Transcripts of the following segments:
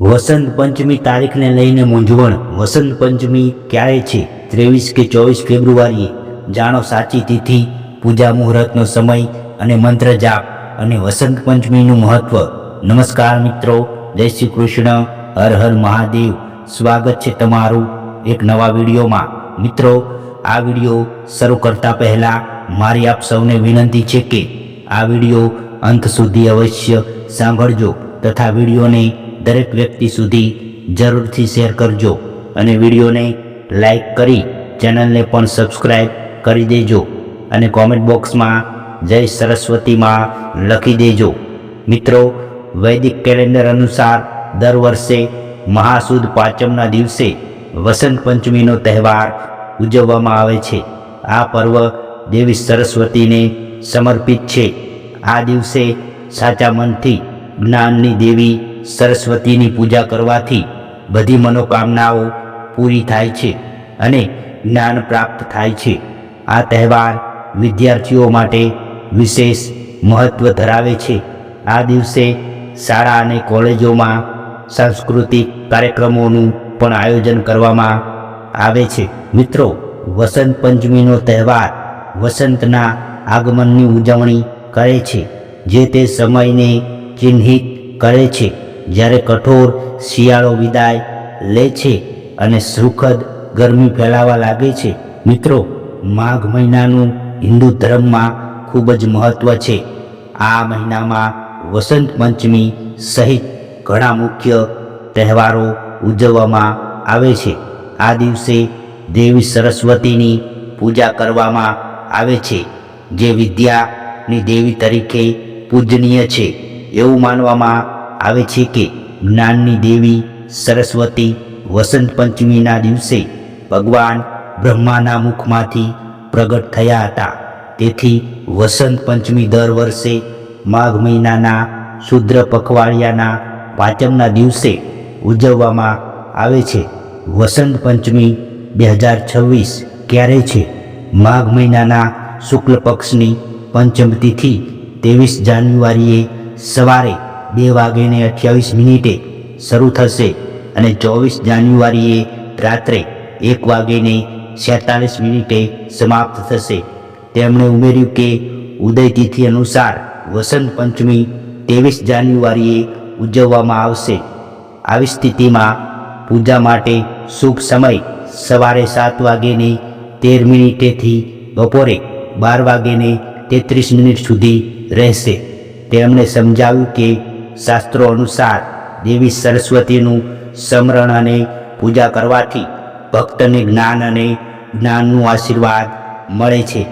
વસંત પંચમી તારીખને લઈને મૂંઝવણ. વસંત પંચમી ક્યારે છે? ત્રેવીસ કે ચોવીસ ફેબ્રુઆરીએ. જાણો સાચી તિથિ, પૂજા મુહૂર્તનો સમય અને મંત્ર જાપ અને વસંત પંચમીનું મહત્વ. નમસ્કાર મિત્રો, જય શ્રી કૃષ્ણ, હર હર મહાદેવ. સ્વાગત છે તમારું એક નવા વિડીયોમાં. મિત્રો, આ વીડિયો શરૂ કરતા પહેલા મારી આપ સૌને વિનંતી છે કે આ વીડિયો અંત સુધી અવશ્ય સાંભળજો તથા વિડીયોને દરેક વ્યક્તિ સુધી જરૂરથી શેર કરજો અને વિડીયોને લાઈક કરી ચેનલને પણ સબસ્ક્રાઈબ કરી દેજો અને કોમેન્ટ બોક્સમાં જય સરસ્વતીમાં લખી દેજો. મિત્રો, વૈદિક કેલેન્ડર અનુસાર દર વર્ષે મહાસુદ પાંચમના દિવસે વસંત પંચમીનો તહેવાર ઉજવવામાં આવે છે. આ પર્વ દેવી સરસ્વતીને સમર્પિત છે. આ દિવસે સાચા મનથી જ્ઞાનની દેવી સરસ્વતીની પૂજા કરવાથી બધી મનોકામનાઓ પૂરી થાય છે અને જ્ઞાન પ્રાપ્ત થાય છે. આ તહેવાર વિદ્યાર્થીઓ માટે વિશેષ મહત્વ ધરાવે છે. આ દિવસે શાળા અને કોલેજોમાં સાંસ્કૃતિક કાર્યક્રમોનું પણ આયોજન કરવામાં આવે છે. મિત્રો, વસંત પંચમીનો તહેવાર વસંતના આગમનની ઉજવણી કરે છે, જે તે સમયને ચિહ્નિત કરે છે. જ્યારે કઠોર શિયાળો વિદાય લે છે અને સુખદ ગરમી ફેલાવા લાગે છે, મિત્રો, માઘ મહિનાનું હિન્દુ ધર્મમાં ખૂબ જ મહત્વ છે. આ મહિનામાં વસંત પંચમી સહિત ઘણા મુખ્ય તહેવારો ઉજવવામાં આવે છે. આ દિવસે દેવી સરસ્વતીની પૂજા કરવામાં આવે છે, જે વિદ્યાની દેવી તરીકે પૂજનીય છે. એવું માનવામાં આવે છે કે જ્ઞાનની દેવી સરસ્વતી વસંત પંચમીના દિવસે ભગવાન બ્રહ્માના મુખમાંથી પ્રગટ થયા હતા. તેથી વસંત પંચમી દર વર્ષે માઘ મહિનાના શુદ્ર પખવાડિયાના પાંચમના દિવસે ઉજવવામાં આવે છે. વસંત પંચમી બે હજાર છવ્વીસ ક્યારે છે? માઘ મહિનાના શુક્લ પક્ષની પંચમ તિથિ ત્રેવીસ જાન્યુઆરીએ સવારે બે વાગીને અઠ્યાવીસ મિનિટે શરૂ થશે અને ચોવીસ જાન્યુઆરીએ રાત્રે એક વાગીને છેતાલીસ મિનિટે સમાપ્ત થશે. તેમણે ઉમેર્યું કે ઉદય તિથિ અનુસાર વસંત પંચમી ત્રેવીસ જાન્યુઆરીએ ઉજવવામાં આવશે. આવી સ્થિતિમાં પૂજા માટે શુભ સમય સવારે સાત વાગેને તેર મિનિટેથી બપોરે બાર વાગેને તેત્રીસ મિનિટ સુધી રહેશે. તેમણે સમજાવ્યું કે શાસ્ત્રો અનુસાર દેવી સરસ્વતીનું સ્મરણ અને પૂજા કરવાથી ભક્તને જ્ઞાન અને જ્ઞાનનું આશીર્વાદ મળે છે.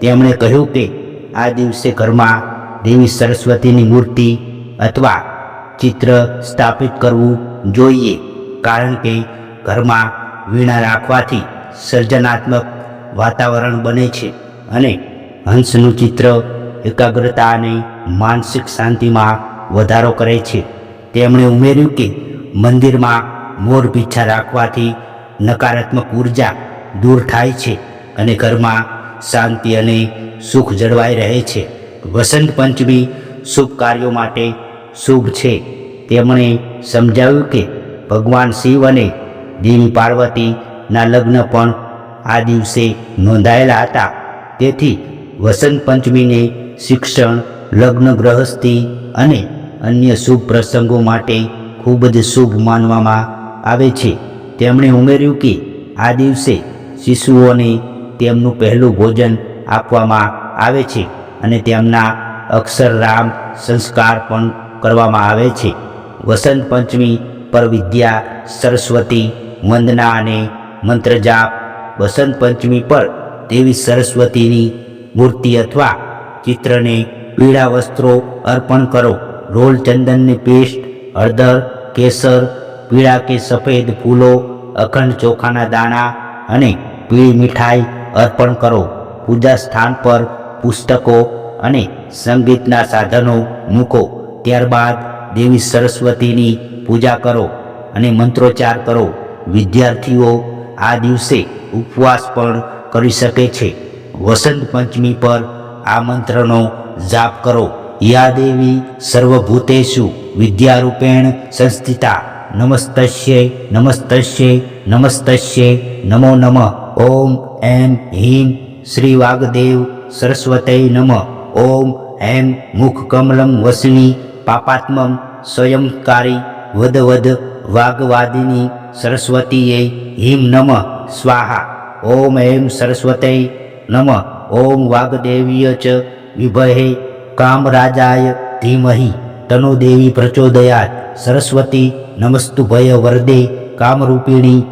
તેમણે કહ્યું કે આ દિવસે ઘરમાં દેવી સરસ્વતીની મૂર્તિ અથવા ચિત્ર સ્થાપિત કરવું જોઈએ કારણ કે ઘરમાં વીણા રાખવાથી સર્જનાત્મક વાતાવરણ બને છે અને હંસનું ચિત્ર એકાગ્રતા અને માનસિક શાંતિમાં વધારો કરે છે. તેમણે ઉમેર્યું કે મંદિરમાં મોર પીછા રાખવાથી નકારાત્મક ઊર્જા દૂર થાય છે અને ઘરમાં શાંતિ અને સુખ જળવાઈ રહે છે. વસંત પંચમી શુભ કાર્યો માટે શુભ છે. તેમણે સમજાવ્યું કે ભગવાન શિવ અને દેવી પાર્વતીના લગ્ન પણ આ દિવસે નોંધાયેલા હતા. તેથી વસંત પંચમીને શિક્ષણ, લગ્ન ગ્રહસ્થી અને અન્ય શુભ પ્રસંગો માટે ખૂબ જ શુભ માનવામાં આવે છે. તેમણે ઉમેર્યું કે આ દિવસે શિશુઓને તેમનું પહેલું ભોજન આપવામાં આવે છે અને તેમના અક્ષરરામ સંસ્કાર પણ કરવામાં આવે છે. વસંત પંચમી પર વિદ્યા, સરસ્વતી, વંદના અને મંત્રજાપ. વસંત પંચમી પર દેવી સરસ્વતીની મૂર્તિ અથવા ચિત્રને પીળા વસ્ત્રો અર્પણ કરો. રોલ ચંદનની પેસ્ટ હળદર, કેસર, પીળા કે સફેદ ફૂલો, અખંડ ચોખાના દાણા અને પીળી મીઠાઈ અર્પણ કરો. પૂજા સ્થાન પર પુસ્તકો અને સંગીતના સાધનો મૂકો. ત્યારબાદ દેવી સરસ્વતીની પૂજા કરો અને મંત્રોચ્ચાર કરો. વિદ્યાર્થીઓ આ દિવસે ઉપવાસ પણ કરી શકે છે. વસંત પંચમી પર આ મંત્રનો જાપ કરો. યા દેવી સર્વભૂતેષુ વિદ્યારૂપેણ સંસ્થિતા. નમસ્તસ્ય નમસ્તસ્ય નમસ્તસ્ય, નમો નમ. ઓમ, એમ, હિમ, શ્રી વાગદેવ, સરસ્વતય નમ. ઓમ, એમ, મુખકમલમ વસની, પાપાત્મમ, સ્વયંકારી વદ વદ વાગવાદિની સરસ્વતીએ હિમ નમ. સ્વાહા. ઓમ, એમ, સરસ્વતય નમ. ઓમ, વાગદેવીય ચ વિભહે કામરાજાય ધીમહિ તનો દેવી પ્રચોદયાત. સરસ્વતી નમસ્તુ ભય વરદે કામરૂપિણી.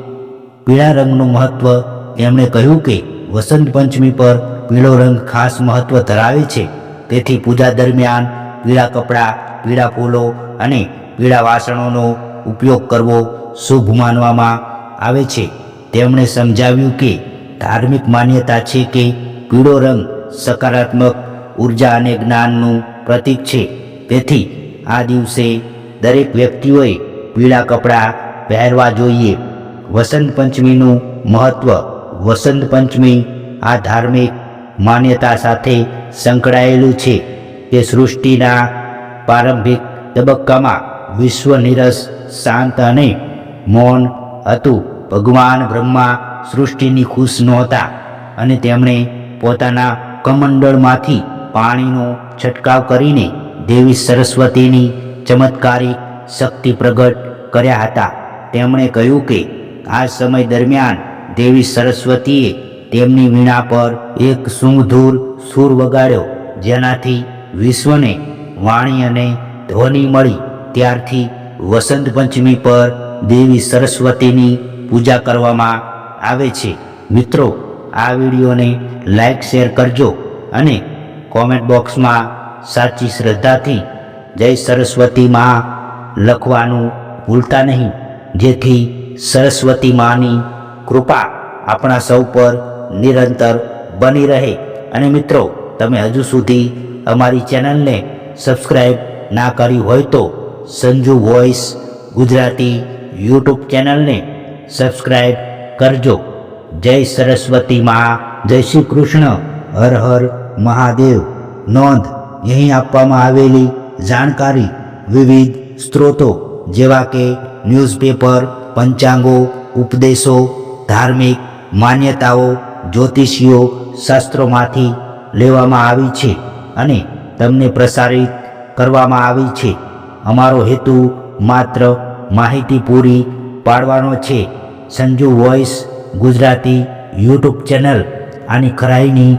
પીળા રંગનું મહત્વ તેમણે કહ્યું કે વસંત પંચમી પર પીળો રંગ ખાસ મહત્વ ધરાવે છે. તેથી પૂજા દરમિયાન પીળા કપડાં, પીળા ફૂલો અને પીળા વાસણોનો ઉપયોગ કરવો શુભ માનવામાં આવે છે. તેમણે સમજાવ્યું કે ધાર્મિક માન્યતા છે કે પીળો રંગ સકારાત્મક ઊર્જા અને જ્ઞાનનું પ્રતીક છે. તેથી આ દિવસે દરેક વ્યક્તિઓએ પીળા કપડાં પહેરવા જોઈએ. વસંત પંચમીનું મહત્વ વસંત પંચમી આ ધાર્મિક માન્યતા સાથે સંકળાયેલું છે તે સૃષ્ટિના પ્રારંભિક તબક્કામાં વિશ્વ નિરસ, શાંત અને મૌન હતું. ભગવાન બ્રહ્મા સૃષ્ટિની ખુશ નહોતા અને તેમણે પોતાના કમંડળમાંથી પાણીનો છંટકાવ કરીને દેવી સરસ્વતીની ચમત્કારિક શક્તિ પ્રગટ કર્યા હતા. તેમણે કહ્યું કે, આ સમય દરમિયાન દેવી સરસ્વતીએ તેમની વીણા પર એક સુમધુર સૂર વગાડ્યો, જેનાથી વિશ્વને વાણી અને ધ્વનિ મળી. ત્યારથી વસંત પંચમી પર દેવી સરસ્વતીની પૂજા કરવામાં આવે છે. મિત્રો, આ વિડીયોને લાઈક, શેર કરજો અને કોમેન્ટ બોક્સમાં સાચી શ્રદ્ધાથી જય સરસ્વતી માં લખવાનું ભૂલતા નહીં. જેથી સરસ્વતી માની કૃપા આપણા સૌ પર નિરંતર બની રહે. અને મિત્રો, તમે હજુ સુધી અમારી ચેનલને સબસ્ક્રાઈબ ના કરી હોય તો સંજુ વોઇસ ગુજરાતી યુટ્યુબ ચેનલને સબસ્ક્રાઈબ કરજો. જય સરસ્વતી માં, જય શ્રી કૃષ્ણ, હર હર મહાદેવ નોંધ અહીં આપવામાં આવેલી જાણકારી વિવિધ સ્ત્રોતો જેવા કે ન્યૂઝપેપર, પંચાંગો, ઉપદેશો, ધાર્મિક માન્યતાઓ, જ્યોતિષીઓ, શાસ્ત્રોમાંથી લેવામાં આવી છે અને તમને પ્રસારિત કરવામાં આવી છે. અમારો હેતુ માત્ર માહિતી પૂરી પાડવાનો છે. Sanju voice Gujarati YouTube channel. આની ખરાઈની